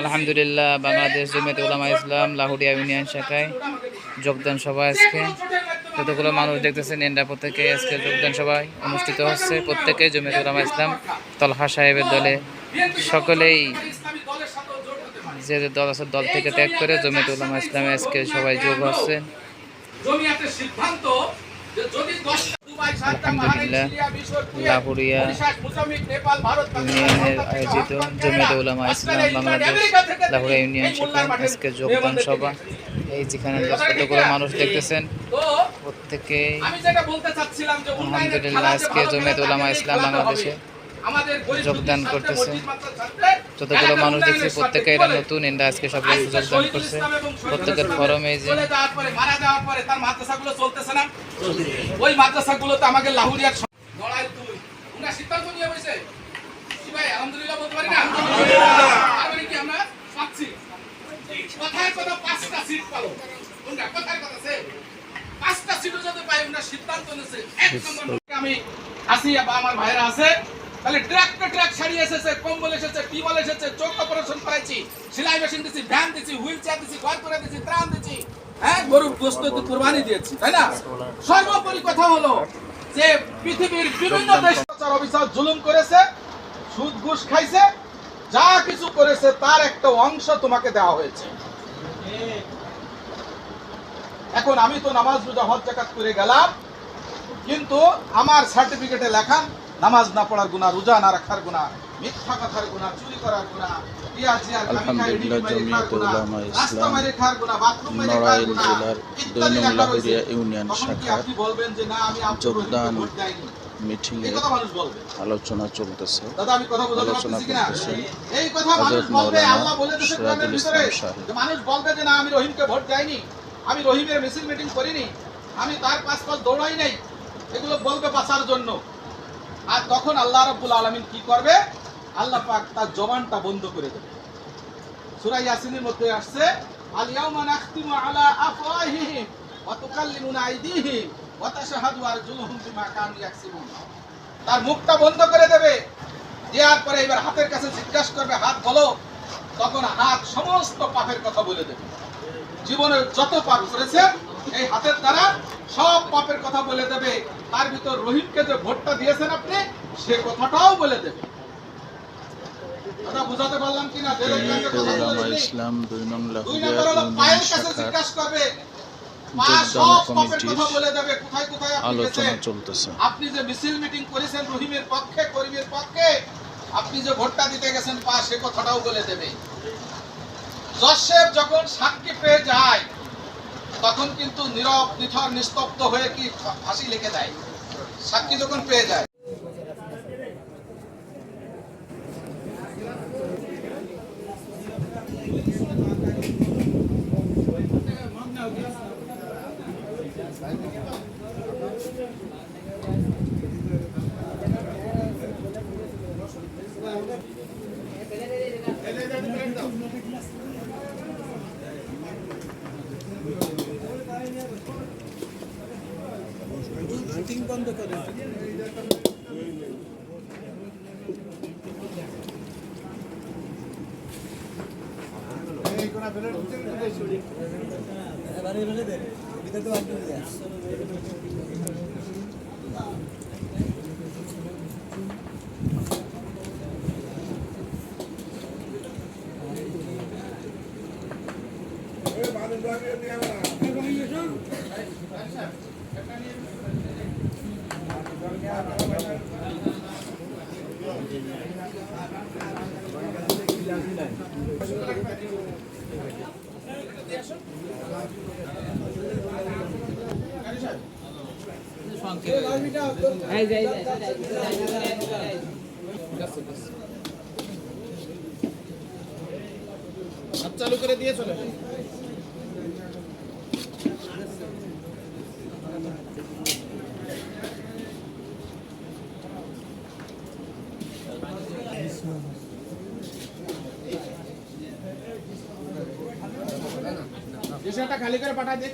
আলহামদুলিল্লাহ, বাংলাদেশ জমিয়ত উলামা ইসলাম, লাহুরিয়া ইউনিয়ন শাখায় যোগদান সভা আজকে। যতগুলো মানুষ দেখতেছেন এন্ডাপো থেকে আজকে যোগদান সভায় অনুষ্ঠিত হচ্ছে। প্রত্যেকে জমিয়ত উলামা ইসলাম, তলহা সাহেবের দলে। সকলেই যে যে দল আছে, দল থেকে ত্যাগ করে জমিয়ত উলামা ইসলামে আজকে সবাই যোগ হচ্ছে। আলহামদুলিল্লাহ, লাহুরিয়া ইউনিয়নের আয়োজিত আফগানিস্তান, জমিয়ত উলামা ইসলাম বাংলাদেশ লাহুরিয়া ইউনিয়ন আজকে যোগদান সভা। এই যেখানে মানুষ দেখতেছেন প্রত্যেকে প্রত্যেকেই আলহামদুলিল্লাহ, আজকে জমিয়ত উলামা ইসলাম। বাংলাদেশে যোগদান করতেছে। যতগুলো মানুষ দেখছি প্রত্যেকে এরা নতুন এন্ডা আজকে সবাই আজকে যোগদান করছে প্রত্যেকের ফরমে যে চলে যাওয়ার পরে, মারা যাওয়ার পরে তার মাদ্রাসাগুলো চলতেছে না? ওই মাদ্রাসাগুলোতে আমাকে লাহুরিয়ার লড়াই তুই। উনার সিদ্ধান্ত নিয়ে বসে। ভাই, আলহামদুলিল্লাহ বলতে পারি না? তার মানে কি আমরা পাচ্ছি? কথায় কথা পাঁচটা সিট পালো। কোনটা? কথায় কথা সে। পাঁচটা সিটও যদি পাই, উনার সিদ্ধান্ত নিয়েছে। এক নম্বর আমি আসি বা আমার ভাইরা আছে তাহলে ট্রাক টু ট্রাক শাড়ি এসেছে কম্বল এসেছে টিবল এসেছে চোখ অপারেশন করাইছি সেলাই মেশিন দিছি ভ্যান দিছি হুইল চেয়ার দিছি ঘর করে দিছি ত্রাণ দিছি। হ্যাঁ গরুর গোস্ত তো কুরবানি দিয়েছি তাই না? সর্বোপরি কথা হলো যে পৃথিবীর বিভিন্ন দেশ অফিসার জুলুম করেছে সুদ ঘুষ খাইছে যা কিছু করেছে তার একটা অংশ তোমাকে দেওয়া হয়েছে। এখন আমি তো নামাজ রোজা হজ জাকাত করে গেলাম কিন্তু আমার সার্টিফিকেটে লেখা নামাজ না পড়ার গুণা রোজা না রাখার গুণা মিথ্যা কথার গুণা চুরি করার গুণা আলহামদুলিল্লাহ, জমিয়তে উলামা ইসলাম নড়াইল জেলার লাহুরিয়া। ইউনিয়ন শাখার যোগদান আলোচনা চলতেছে। দাদা আমি কথা বোঝাতে আলোচনা করতেছেন এই কথা মানুষ বলবে মাওলানা আল্লাহ বলে সিরাজুল ইসলাম সাহেব। মানুষ বলবে যে না আমি রহিমকে ভোট দেয়নি আমি রহিমের মিছিল মিটিং করিনি আমি তার পাঁচ পাঁচ দৌড়াই নাই। এগুলো বলবে বাঁচার জন্য। আর তখন আল্লাহ রাব্বুল আলামিন কি করবে? আল্লাহ পাক তার জবানটা বন্ধ করে দেবে। সূরা ইয়াসিনের মধ্যে আসছে, আল ইয়াউমা আলা আফওয়াহিহিম ওয়া তুকাল্লিমুনা আইদিহিম ওয়া তাশহাদু আরজুলুহুম বিমা কানু ইয়াকসিবুন। তার মুখটা বন্ধ করে দেবে। দেওয়ার পরে এবার হাতের কাছে জিজ্ঞাসা করবে, হাত বলো। তখন হাত সমস্ত পাপের কথা বলে দেবে। জীবনের যত পাপ করেছে, এই হাতের দ্বারা সব পাপের কথা বলে দেবে। তার ভিতর রহিমকে যে ভোটটা দিয়েছেন আপনি সে কথাটাও বলে দেবে। বুঝাতে পারলাম কিনা? ইসলাম দুই নং জিজ্ঞাসা করবে। আপনি আলোচনা চলতেছে। আপনি যে মিছিল মিটিং করেছেন রহিমের পক্ষে করিমের পক্ষে আপনি যে ভোটটা দিতে গেছেন পা সে কথাটাও বলে দেবে। যখন সাক্ষী পেয়ে যায় তখন কিন্তু নীরব নিথর নিস্তব্ধ হয়ে কি ফাঁসি লিখে দেয়? সাক্ষী যখন পেয়ে যায়। বন্ধ করে এই বাদ দিয়ে দিয়া এই বাদ দিয়ে দিয়া চালু করে দিয়ে চলে বিষয়টা খালি করে পাঠাই দে